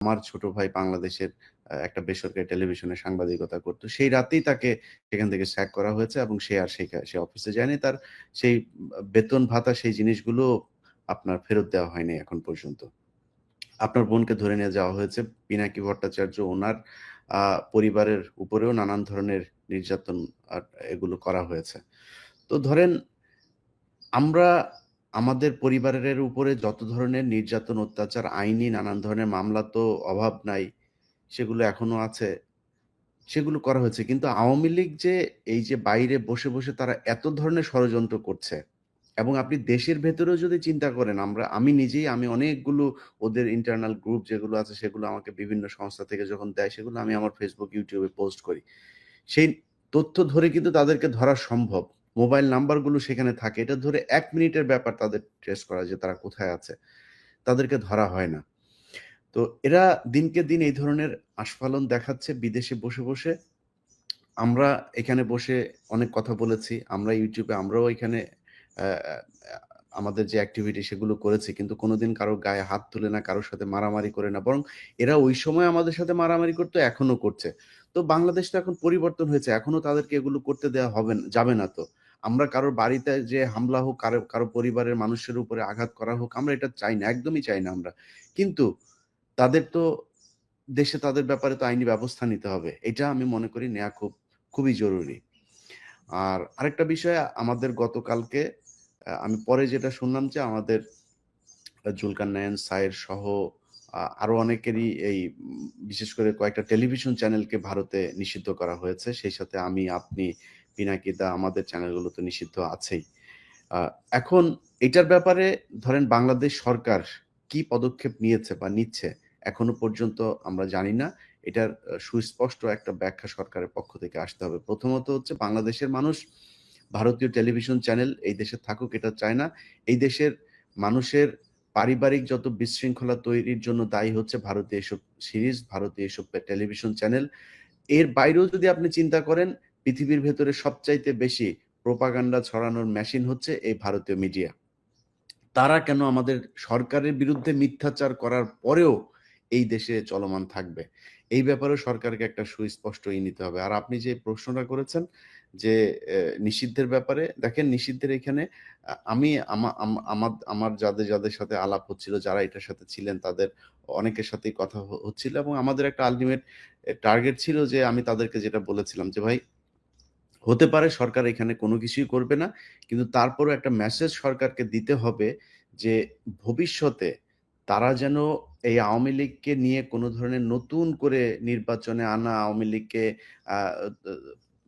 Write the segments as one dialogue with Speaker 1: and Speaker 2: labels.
Speaker 1: আমার ছোট ভাই বাংলাদেশের একটা বেসরকারি টেলিভিশনে সাংবাদিকতা করতো। সেই রাতেই তাকে সেখান থেকে স্যাক করা হয়েছে এবং সে আর সে অফিসে যায়নি। তার সেই বেতন ভাতা সেই জিনিসগুলো আপনার ফেরত দেওয়া হয়নি এখন পর্যন্ত। আপনার বোনকে ধরে নিয়ে যাওয়া হয়েছে পিনাকি ভট্টাচার্য ওনার পরিবারের উপরেও নানান ধরনের নির্যাতন এগুলো করা হয়েছে। তো ধরেন আমরা আমাদের পরিবারের উপরে যত ধরনের নির্যাতন, অত্যাচার, আইনি নানান ধরনের মামলা তো অভাব নাই, সেগুলো এখনও আছে, সেগুলো করা হয়েছে। কিন্তু আওয়ামী লীগ যে এই যে বাইরে বসে বসে তারা এত ধরনের ষড়যন্ত্র করছে এবং আপনি দেশের ভেতরেও যদি চিন্তা করেন, আমরা, আমি নিজেই, আমি অনেকগুলো ওদের ইন্টারনাল গ্রুপ যেগুলো আছে, সেগুলো আমাকে বিভিন্ন সংস্থা থেকে যখন দেয়, সেগুলো আমি আমার ফেসবুক ইউটিউবে পোস্ট করি। সেই তথ্য ধরে কিন্তু তাদেরকে ধরা সম্ভব। মোবাইল নাম্বারগুলো সেখানে থাকে। এটা ধরে এক মিনিটের ব্যাপার তাদের ট্রেস করা যে তারা কোথায় আছে। তাদেরকে ধরা হয় না। তো এরা দিনকে দিন এই ধরনের আস্ফালন দেখাচ্ছে বিদেশে বসে বসে। আমরা এখানে বসে অনেক কথা বলেছি। আমরা ইউটিউবে আমরাও এখানে আমাদের যে অ্যাক্টিভিটি সেগুলো করেছি। কিন্তু কোনোদিন কারও গায়ে হাত তুলে না, কারোর সাথে মারামারি করে না। বরং এরা ওই সময় আমাদের সাথে মারামারি করতো, এখনও করছে। তো বাংলাদেশ তো এখন পরিবর্তন হয়েছে। এখনও তাদেরকে এগুলো করতে দেওয়া হবে যাবে না তো। আমরা কারোর বাড়িতে যে হামলা হোক, কারও কারও পরিবারের মানুষের উপরে আঘাত করা হোক, আমরা এটা চাই না, একদমই চাই না আমরা। কিন্তু তাদের তো, দেশে তাদের ব্যাপারে তো আইনি ব্যবস্থা নিতে হবে। এটা আমি মনে করি নেওয়া খুব, খুবই জরুরি। আর আরেকটা বিষয়, আমাদের গতকালকে আমি পরে যেটা শুনলাম যে আমাদের জুলকার নায়ন সায়ের সহ আরও অনেকেরই এই বিশেষ করে কয়েকটা টেলিভিশন চ্যানেলকে ভারতে নিষিদ্ধ করা হয়েছে। সেই সাথে আমি, আপনি পিনাকিদা, আমাদের চ্যানেলগুলো তো নিষিদ্ধ আছেই। এখন এটার ব্যাপারে ধরেন বাংলাদেশ সরকার কি পদক্ষেপ নিয়েছে বা নিচ্ছে এখনও পর্যন্ত আমরা জানি না। এটার সুস্পষ্ট একটা ব্যাখ্যা সরকারের পক্ষ থেকে আসতে হবে। প্রথমত হচ্ছে বাংলাদেশের মানুষ ভারতীয় টেলিভিশন চ্যানেল এই দেশে থাকুক, এটা চায় না। এই দেশের মানুষের পারিবারিক যত বিশৃঙ্খলা তৈরির জন্য দায়ী হচ্ছে ভারতীয় এসব সিরিজ, ভারতীয় এসব টেলিভিশন চ্যানেল, এর বাইরেও যদি আপনি চিন্তা করেন পৃথিবীর ভেতরে সবচাইতে বেশি প্রোপাগান্ডা ছড়ানোর মেশিন হচ্ছে এই ভারতীয় মিডিয়া তারা কেন আমাদের সরকারের বিরুদ্ধে মিথ্যাচার করার পরেও এই দেশে চলমান থাকবে? এই ব্যাপারে সরকারকে একটা সুস্পষ্ট ই নিতে হবে। আর আপনি যে প্রশ্নটা করেছেন যে নিষিদ্ধের ব্যাপারে, দেখেন নিষিদ্ধের এখানে আমি আমার আমার যাদের যাদের সাথে আলাপ হচ্ছিল, যারা এটার সাথে ছিলেন, তাদের অনেকের সাথেই কথা হচ্ছিল এবং আমাদের একটা আলটিমেট টার্গেট ছিল যে আমি তাদেরকে যেটা বলেছিলাম যে, ভাই হতে পারে, সরকার এখানে কোনো কিছুই করবে না। কিন্তু তারপরও একটা মেসেজ সরকারকে দিতে হবে যে, ভবিষ্যতে তারা যেন এই আওয়ামী লীগকে নিয়ে কোনো ধরনের নতুন করে নির্বাচনে আনা, আওয়ামী লীগকে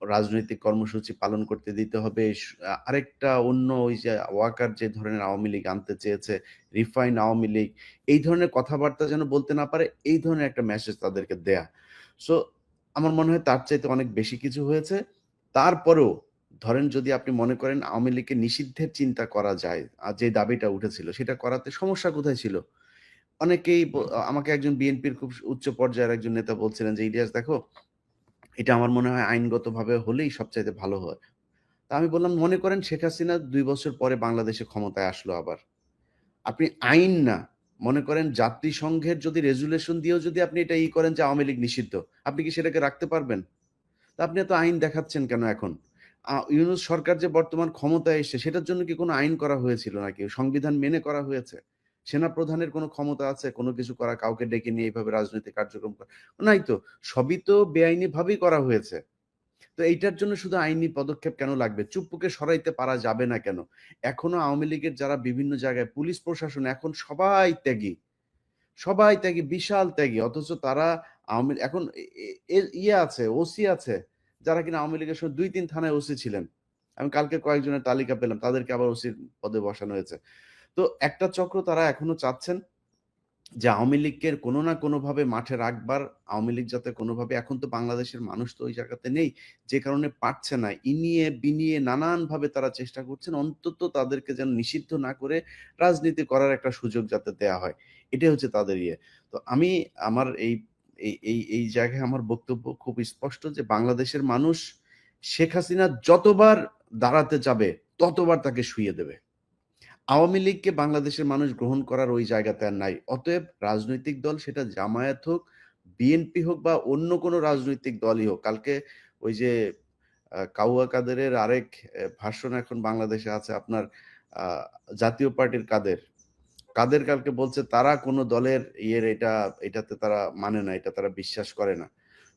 Speaker 1: রাজনৈতিক কর্মসূচি পালন করতে দিতে হবে আরেকটা অন্য ওই যে ওয়াকার যে ধরনের আওয়ামী লীগ আনতে চেয়েছে, রিফাইন আওয়ামী লীগ, এই ধরনের কথাবার্তা যেন বলতে না পারে, এই ধরনের একটা মেসেজ তাদেরকে দেয়া। সো আমার মনে হয় তার চাইতে অনেক বেশি কিছু হয়েছে। তারপরেও ধরেন যদি আপনি মনে করেন আওয়ামী লীগকে নিষিদ্ধের চিন্তা করা যায়, আর যে দাবিটা উঠেছিল সেটা করাতে সমস্যা কোথায় ছিল? অনেকেই আমাকে একজন বিএনপির খুব উচ্চ পর্যায়ের একজন নেতা বলছিলেন যে, ইলিয়াস, দেখো, এটা আমার মনে হয় আইনগতভাবে হলেই সবচাইতে ভালো হয়। তা আমি বললাম, মনে করেন শেখ হাসিনা দুই বছর পরে বাংলাদেশে ক্ষমতায় আসলো আবার। আপনি আইন না, মনে করেন জাতিসংঘের যদি রেজুলেশন দিয়েও যদি আপনি এটা ই করেন যে আওয়ামী লীগ নিষিদ্ধ, আপনি কি সেটাকে রাখতে পারবেন? তা আপনি এত আইন দেখাচ্ছেন কেন এখন? ইউনুস সরকার যে বর্তমান ক্ষমতায় এসে সেটার জন্য কি কোনো আইন করা হয়েছিল নাকি? সংবিধান মেনে করা হয়েছে? সেনা প্রধানের কোনো ক্ষমতা আছে? কোনো কিছু করা, কাউকে ডেকে নিয়ে এইভাবে রাজনৈতিক কার্যক্রম করা? নাই তো, সবই তো বেআইনি ভাবেই করা হয়েছে। তো এইটার জন্য শুধু আইনি পদক্ষেপ কেন লাগবে? চুপ্পুকে সরাইতে পারা যাবে না কেন? এখনও আওয়ামী লীগের যারা বিভিন্ন জায়গায় পুলিশ প্রশাসন, এখন সবাই ত্যাগী। সবাই ত্যাগী, বিশাল ত্যাগী, অথচ তারা আওয়ামী এখন ইয়ে আছে, ওসি আছে, যারা কিনা আওয়ামী লীগের সময় দুই তিন থানায় ওসি ছিলেন। আমি কালকে কয়েকজনের তালিকা পেলাম, তাদেরকে আবার ওসির পদে বসানো হয়েছে। তো একটা চক্র তারা এখনও চাচ্ছেন যে আওয়ামী লীগকে কোনো না কোনোভাবে মাঠে রাখবার, আওয়ামী লীগ যাতে কোনোভাবে এখন তো বাংলাদেশের মানুষ তো ওই জায়গাতে নেই, যে কারণে পারছে না। ইনিয়ে বিনিয়ে নানানভাবে তারা চেষ্টা করছেন, অন্তত তাদেরকে যেন নিষিদ্ধ না করে রাজনীতি করার একটা সুযোগ যাতে দেয়া হয়। এটাই হচ্ছে তাদের ইয়ে। তো আমি, আমার এই এই এই জায়গায় আমার বক্তব্য খুব স্পষ্ট যে বাংলাদেশের মানুষ শেখ হাসিনা যতবার দাঁড়াতে যাবে ততবার তাকে শুয়ে দেবে আওয়ামী লীগকে বাংলাদেশের মানুষ গ্রহণ করার ওই জায়গাতে আর নাই। অতএব রাজনৈতিক দল সেটা জামায়াত হোক, বিএনপি হোক বা অন্য কোনো রাজনৈতিক দলই হোক। কালকে ওই যে কাউয়া কাদেরের আরেক ভাষণ এখন বাংলাদেশে আছে আপনার জাতীয় পার্টির কাদের। কাদের কালকে বলছে তারা কোন দলের ইয়ের এটা এটাতে তারা মানে না, এটা তারা বিশ্বাস করে না।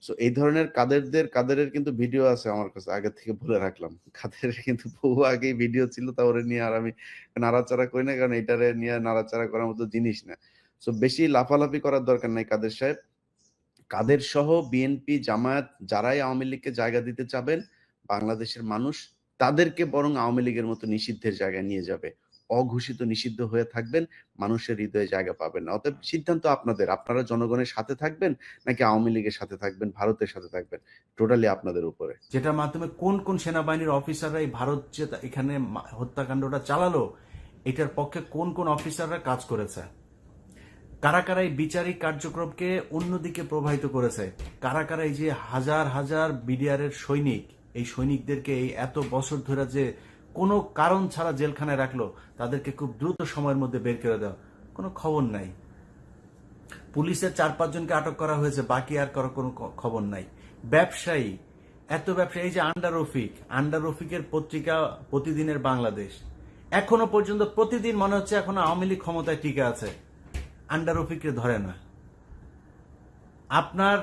Speaker 1: সো এই ধরনের কাদেরদের কাদেরের কিন্তু ভিডিও আছে আমার কাছে আগে থেকে বলে রাখলাম। কাদের কিন্তু বহু আগেই ভিডিও ছিল তা ওরে নিয়ে আর আমি নাড়াচাড়া করি না কারণ এটারে নিয়ে নাড়াচাড়া করার মতো জিনিস না। সো বেশি লাফালাফি করার দরকার নাই কাদের সাহেব। কাদের সহ বিএনপি, জামায়াত যারাই আওয়ামী লীগকে জায়গা দিতে চাবেন, বাংলাদেশের মানুষ তাদেরকে বরং আওয়ামী লীগের মতো নিষিদ্ধের জায়গায় নিয়ে যাবে। অঘোষিত নিষিদ্ধ হয়ে থাকবেন, মানুষের হৃদয়ে জায়গা পাবেন না। অতএব সিদ্ধান্ত আপনাদের। আপনারা জনগণের সাথে থাকবেন নাকি আওয়ামী লীগের সাথে থাকবেন, ভারতের সাথে থাকবেন। টোটালি আপনাদের উপরে।
Speaker 2: যেটার মাধ্যমে কোন কোন সেনাবাহিনীর অফিসাররা এই ভারত যে এখানে হত্যাকাণ্ডটা চালালো এটার পক্ষে কোন কোন অফিসাররা কাজ করেছে কারা কারা এই বিচারিক কার্যক্রমকে অন্যদিকে প্রবাহিত করেছে কারা কারা এই যে হাজার হাজার বিডিআরের সৈনিক এই সৈনিকদেরকে এই এত বছর ধরে যে কোনো কারণ ছাড়া জেলখানায় রাখল, তাদেরকে খুব দ্রুত সময়ের মধ্যে বের করে দেওয়া কোনো খবর নাই। পুলিশের চার পাঁচজনকে আটক করা হয়েছে, বাকি আর কারও কোনো খবর নাই। ব্যবসায়ী, এত ব্যবসায়ী, এই যে আন্ডার রফিক, আন্ডার রফিকের পত্রিকা প্রতিদিনের বাংলাদেশ। এখনও পর্যন্ত প্রতিদিন মনে হচ্ছে এখনও আওয়ামী লীগ ক্ষমতায় টিকে আছে। আন্ডার রফিককে ধরে না। আপনার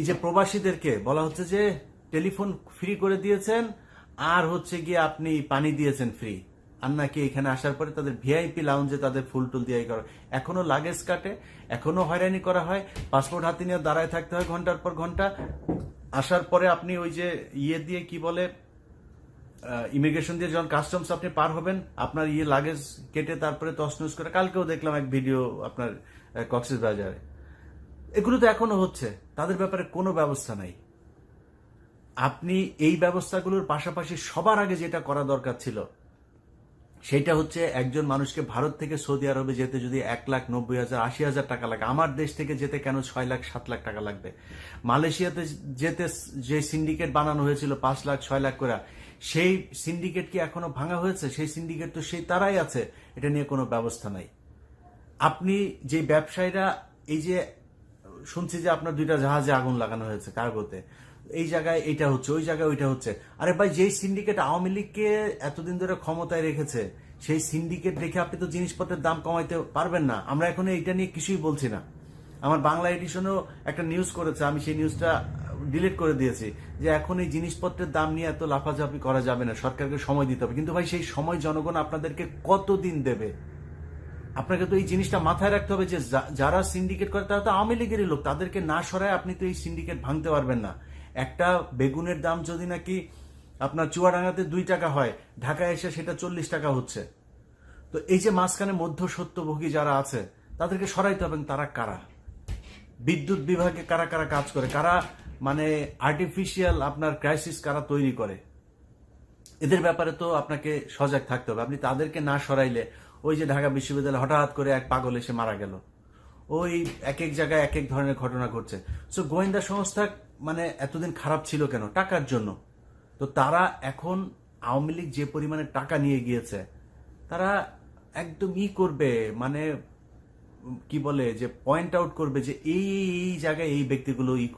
Speaker 2: এই যে প্রবাসীদেরকে বলা হচ্ছে যে টেলিফোন ফ্রি করে দিয়েছেন আর হচ্ছে গিয়ে আপনি পানি দিয়েছেন ফ্রি আর নাকি এখানে আসার পরে তাদের ভিআইপি লাউঞ্জে তাদের ফুল টুল দিয়ে করা। এখনও লাগেজ কাটে, এখনও হয়রানি করা হয় পাসপোর্ট হাতে নিয়ে দাঁড়ায় থাকতে হয় ঘণ্টার পর ঘণ্টা। আসার পরে আপনি ওই যে ইয়ে দিয়ে কি বলে ইমিগ্রেশন দিয়ে যখন কাস্টমস আপনি পার হবেন, আপনার ইয়ে লাগেজ কেটে তারপরে তসনস করে, কালকেও দেখলাম এক ভিডিও আপনার কক্সিস বাজারে এগুলো তো এখনও হচ্ছে, তাদের ব্যাপারে কোনো ব্যবস্থা নাই। আপনি এই ব্যবস্থাগুলোর পাশাপাশি সবার আগে যেটা করা দরকার ছিল, সেটা হচ্ছে একজন মানুষকে ভারত থেকে সৌদি আরবে যেতে যদি এক লাখ নব্বই হাজার, আশি হাজার টাকা লাগে, আমার দেশ থেকে যেতে কেন ছয় লাখ, সাত লাখ টাকা লাগবে? মালয়েশিয়াতে যেতে যে সিন্ডিকেট বানানো হয়েছিল, পাঁচ লাখ, ছয় লাখ করে, সেই সিন্ডিকেট কি এখনও ভাঙা হয়েছে? সেই সিন্ডিকেট তো সেই তারাই আছে, এটা নিয়ে কোনো ব্যবস্থা নাই। আপনি যে ব্যবসায়ীরা, এই যে শুনছি যে আপনার দুইটা জাহাজে আগুন লাগানো হয়েছে কার্গোতে এই জায়গায় এটা হচ্ছে, ওই জায়গায় ওইটা হচ্ছে। আরে ভাই, যেই সিন্ডিকেট আওয়ামী লীগকে এতদিন ধরে ক্ষমতায় রেখেছে, সেই সিন্ডিকেট রেখে আপনি তো জিনিসপত্রের দাম কমাইতে পারবেন না। আমরা এখন এইটা নিয়ে কিছুই বলছি না। আমার বাংলা এডিশনও একটা নিউজ করেছে, আমি সেই নিউজটা ডিলিট করে দিয়েছি, যে এখন এই জিনিসপত্রের দাম নিয়ে এত লাফাঝাফি করা যাবে না, সরকারকে সময় দিতে হবে। কিন্তু ভাই, সেই সময় জনগণ আপনাদেরকে কতদিন দেবে? আপনাকে তো এই জিনিসটা মাথায় রাখতে হবে যে যারা সিন্ডিকেট করে, তারা তো আওয়ামী লীগেরই লোক, তাদেরকে না সরায় আপনি তো এই সিন্ডিকেট ভাঙতে পারবেন না। একটা বেগুনের দাম যদি নাকি আপনার চুয়াডাঙ্গাতে দুই টাকা হয়, ঢাকায় এসে সেটা চল্লিশ টাকা হচ্ছে। তো এই যে মাঝখানে মধ্য সত্যভোগী যারা আছে, তাদেরকে সরাইতে হবে তারা কারা? বিদ্যুৎ বিভাগে কারা কারা কাজ করে? কারা মানে আর্টিফিশিয়াল আপনার ক্রাইসিস কারা তৈরি করে? এদের ব্যাপারে তো আপনাকে সজাগ থাকতে হবে। আপনি তাদেরকে না সরাইলে ওই যে ঢাকা বিশ্ববিদ্যালয়ে হঠাৎ করে এক পাগল এসে মারা গেল। ওই এক এক জায়গায় এক এক ধরনের ঘটনা ঘটছে। সো গোয়েন্দা সংস্থা মানে এতদিন খারাপ ছিল কেন? টাকার জন্য। তো তারা এখন আওয়ামী লীগ যে পরিমাণে টাকা নিয়ে গিয়েছে, তারা একদম ই করবে মানে কি বলে, যে পয়েন্ট আউট করবে যে এই এই জায়গায় এই ব্যক্তিগুলো ই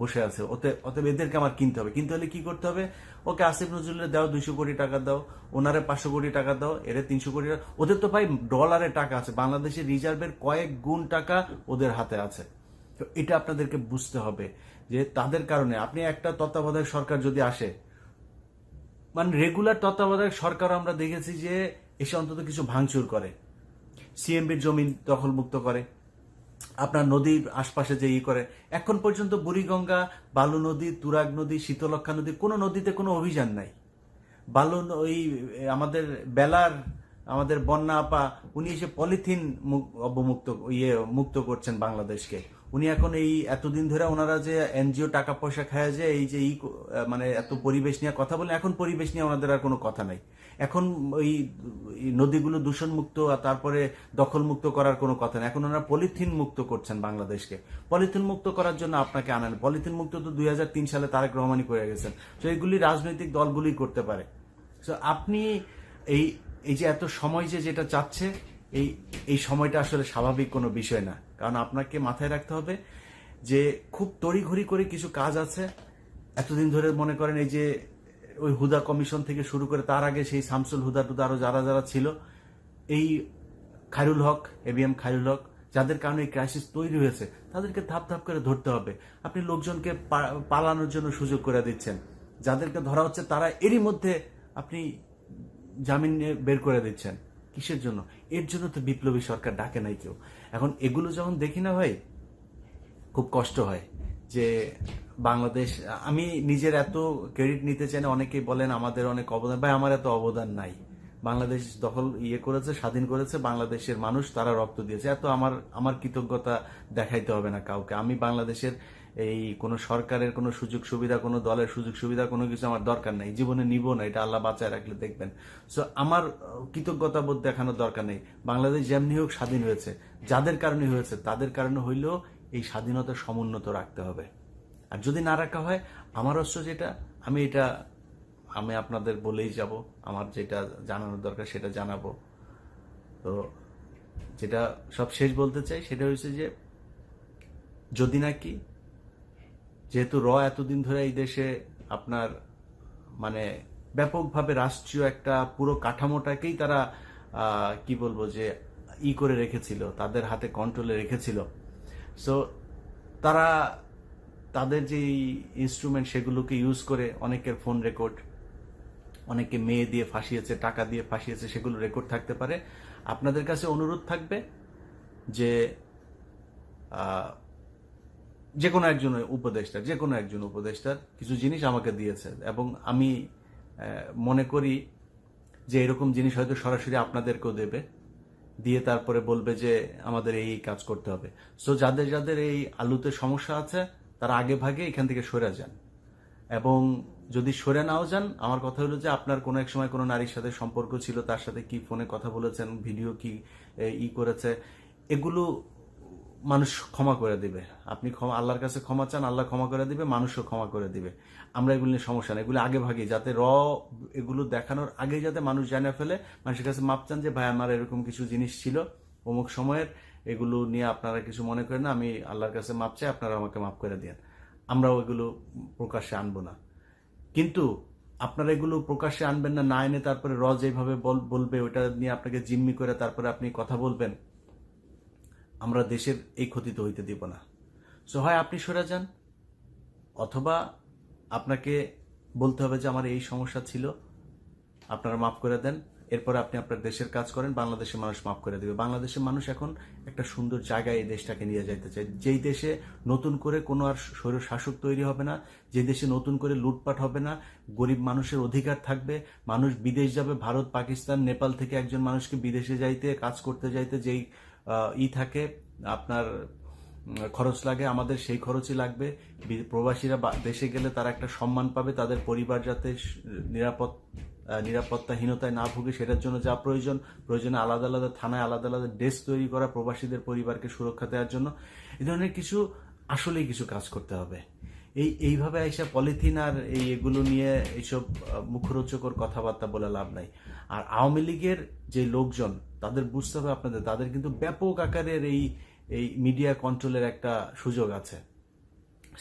Speaker 2: বসে আছে। ওতে অতএব এদেরকে আমার কিনতে হবে। কিনতে হলে কি করতে হবে? ওকে আসিফ নজরুলের দাও, দুইশো কোটি টাকা দাও, ওনারে পাঁচশো কোটি টাকা দাও, এরে তিনশো কোটি ওদের তো ভাই ডলারে টাকা আছে। বাংলাদেশের রিজার্ভের কয়েক গুণ টাকা ওদের হাতে আছে। তো এটা আপনাদেরকে বুঝতে হবে যে তাদের কারণে, আপনি একটা তত্ত্বাবধায়ক সরকার যদি আসে মানে রেগুলার তত্ত্বাবধায়ক সরকার আমরা দেখেছি যে এসে অন্তত কিছু ভাঙচুর করে। সিএমবির জমি দখলমুক্ত করে, আপনার নদীর আশপাশে যে ই করে। এখন পর্যন্ত বুড়িগঙ্গা, বালু নদী, তুরাগ নদী শীতলক্ষা নদী, কোনো নদীতে কোনো অভিযান নাই। বালু ওই, আমাদের বেলার, আমাদের বন্যা আপা, উনি এসে পলিথিন মুক- অবমুক্ত ইয়ে মুক্ত করছেন বাংলাদেশকে। উনি এখন এই এতদিন ধরে ওনারা যে এনজিও টাকা পয়সা খায় যে এই যে ই মানে এত পরিবেশ নিয়ে কথা বলে, এখন পরিবেশ নিয়ে ওনাদের আর কোনো কথা নাই। এখন ওই নদীগুলো দূষণ মুক্ত আর তারপরে দখল মুক্ত করার কোনো কথা নেই। এখন ওনারা পলিথিন মুক্ত করছেন বাংলাদেশকে। পলিথিন মুক্ত করার জন্য আপনাকে আনেন। পলিথিন মুক্ত তো দুই হাজার তিন সালে তারেক রহমানই করে গেছেন। তো এগুলি রাজনৈতিক দলগুলি করতে পারে। তো আপনি এই এই যে এত সময় যে যেটা চাচ্ছে, এই এই সময়টা আসলে স্বাভাবিক কোনো বিষয় না। কারণ আপনাকে মাথায় রাখতে হবে যে খুব তড়িঘড়ি করে কিছু কাজ আছে। এতদিন ধরে মনে করেন এই যে ওই হুদা কমিশন থেকে শুরু করে তার আগে সেই শামসুল হুদা টুদা আরও যারা যারা ছিল, এই খায়রুল হক, এবিএম খায়রুল হক, যাদের কারণে এই ক্রাইসিস তৈরি হয়েছে, তাদেরকে ধাপ ধাপ করে ধরতে হবে। আপনি লোকজনকে পালানোর জন্য সুযোগ করে দিচ্ছেন। যাদেরকে ধরা হচ্ছে তারা এরই মধ্যে আপনি জামিন বের করে দিচ্ছেন। কিসের জন্য? এর জন্য তো বিপ্লবী সরকার ডাকে নাই কেউ। এখন এগুলো যখন দেখি না ভাই, খুব কষ্ট হয় যে বাংলাদেশ, আমি নিজের এত ক্রেডিট নিতে চাই অনেকেই বলেন আমাদের অনেক অবদান। ভাই, আমার এত অবদান নাই। বাংলাদেশ দখল ইয়ে করেছে, স্বাধীন করেছে, বাংলাদেশের মানুষ তারা রক্ত দিয়েছে। এত আমার আমার কৃতজ্ঞতা দেখাইতে হবে না কাউকে। আমি বাংলাদেশের এই কোনো সরকারের কোনো সুযোগ সুবিধা, কোনো দলের সুযোগ সুবিধা, কোনো কিছু আমার দরকার নেই। জীবনে নিব না, এটা আল্লাহ বাঁচায় রাখলে দেখবেন। সো আমার কৃতজ্ঞতা বোধ দেখানোর দরকার নেই। বাংলাদেশ যেমনি হোক স্বাধীন হয়েছে। যাদের কারণে হয়েছে, তাদের কারণে হইলেও এই স্বাধীনতা সমুন্নত রাখতে হবে। আর যদি না রাখা হয়, আমার অস্ত্র যেটা, আমি এটা, আমি আপনাদের বলেই যাব। আমার যেটা জানানোর দরকার, সেটা জানাব। তো, যেটা সব শেষ বলতে চাই, সেটা হচ্ছে যে, যদি নাকি যেহেতু র এতদিন ধরে এই দেশে আপনার মানে ব্যাপকভাবে রাষ্ট্রীয় একটা পুরো কাঠামোটাকেই তারা কি বলব যে, ই করে রেখেছিল, তাদের হাতে কন্ট্রোলে রেখেছিল। সো তারা তাদের যে ইনস্ট্রুমেন্ট সেগুলোকে ইউজ করে অনেকের ফোন রেকর্ড অনেকে মেয়ে দিয়ে ফাঁসিয়েছে, টাকা দিয়ে ফাঁসিয়েছে, সেগুলো রেকর্ড থাকতে পারে। আপনাদের কাছে অনুরোধ থাকবে যে যে কোনো একজন উপদেষ্টা যে কোনো একজন উপদেষ্টার কিছু জিনিস আমাকে দিয়েছে এবং আমি মনে করি যে এরকম জিনিস হয়তো সরাসরি আপনাদেরকেও দেবে, দিয়ে তারপরে বলবে যে আমাদের এই কাজ করতে হবে। সো যাদের যাদের এই আলুতে সমস্যা আছে, তারা আগে ভাগে এখান থেকে সরে যান। এবং যদি সরে নাও যান, আমার কথা হলো যে আপনার কোনো এক সময় কোনো নারীর সাথে সম্পর্ক ছিল, তার সাথে কি ফোনে কথা বলেছেন, ভিডিও কি ই করেছে, এগুলো মানুষ ক্ষমা করে দিবে। আপনি ক্ষমা আল্লাহর কাছে ক্ষমা চান, আল্লাহ ক্ষমা করে দিবে, মানুষও ক্ষমা করে দিবে। আমরা এগুলো নিয়ে সমস্যা নেই, এগুলো আগে ভাগে, যাতে র এগুলো দেখানোর আগে যাতে মানুষ জানে ফেলে। মানুষের কাছে মাপ চান যে, ভাই, আমার এরকম কিছু জিনিস ছিল অমুক সময়ের, এগুলো নিয়ে আপনারা কিছু মনে করেন আমি আল্লাহর কাছে মাপ চাই, আপনারা আমাকে মাফ করে দেন। আমরাও এগুলো প্রকাশ্যে আনব না। কিন্তু আপনারা এগুলো প্রকাশ্যে আনবেন না না এনে তারপরে র যেভাবে বল- বলবে ওটা নিয়ে আপনাকে জিম্মি করে তারপরে আপনি কথা বলবেন। আমরা দেশের এই ক্ষতি তো হইতে দিব না। সো হয় আপনি সরে যান, অথবা আপনাকে বলতে হবে যে আমার এই সমস্যা ছিল, আপনারা মাফ করে দেন, এরপরে আপনি আপনার দেশের কাজ করেন, বাংলাদেশের মানুষ মাফ করে দেবে। বাংলাদেশের মানুষ এখন একটা সুন্দর জায়গায় এই দেশটাকে নিয়ে যাইতে চায়। যেই দেশে নতুন করে কোনো আর স্বৈর শাসক তৈরি হবে না, যে দেশে নতুন করে লুটপাট হবে না, গরিব মানুষের অধিকার থাকবে, মানুষ বিদেশ যাবে, ভারত, পাকিস্তান, নেপাল থেকে একজন মানুষকে বিদেশে যাইতে, কাজ করতে যাইতে, যেই ই থাকে, আপনার খরচ লাগে, আমাদের সেই খরচই লাগবে। প্রবাসীরা দেশে গেলে তারা একটা সম্মান পাবে, তাদের পরিবার যাতে নিরাপদ নিরাপত্তাহীনতায় না ভুগে, সেটার জন্য যা প্রয়োজন, প্রয়োজনে আলাদা আলাদা থানায় আলাদা আলাদা ডেস্ক তৈরি করা, প্রবাসীদের পরিবারকে সুরক্ষা দেওয়ার জন্য। এই ধরনের কিছু, আসলেই কিছু কাজ করতে হবে। এই, এইভাবে এসে পলিথিন আর এই এগুলো নিয়ে এইসব মুখরোচকর কথাবার্তা বলে লাভ নাই। আর আওয়ামী লীগের যে লোকজন তাদের বুঝতে হবে আপনাদের। তাদের কিন্তু ব্যাপক আকারের এই এই মিডিয়া কন্ট্রোলের একটা সুযোগ আছে।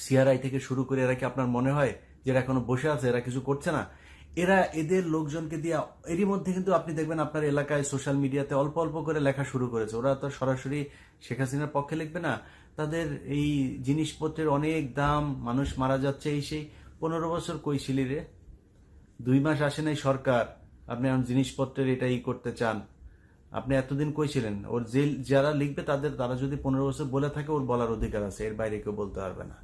Speaker 2: সিআরআই থেকে শুরু করে এরা কি আপনার মনে হয় যে এরা এখনও বসে আছে, এরা কিছু করছে না? এরা এদের লোকজনকে দিয়ে, এরই মধ্যে কিন্তু আপনি দেখবেন আপনার এলাকায় সোশ্যাল মিডিয়াতে অল্প অল্প করে লেখা শুরু করেছে। ওরা তো সরাসরি শেখ হাসিনার পক্ষে লিখবে না। তাদের এই জিনিসপত্রের অনেক দাম, মানুষ মারা যাচ্ছে এই সেই পনেরো বছর কইছিলি রে দুই মাস আসে নাই সরকার। আপনি এখন জিনিসপত্রের এটা ই করতে চান। আপনি এতদিন কইছিলেন ওর যে যারা লিখবে তাদের, তারা যদি পনেরো বছর বলে থাকে, ওর বলার অধিকার আছে। এর বাইরে কেউ বলতে পারবে না।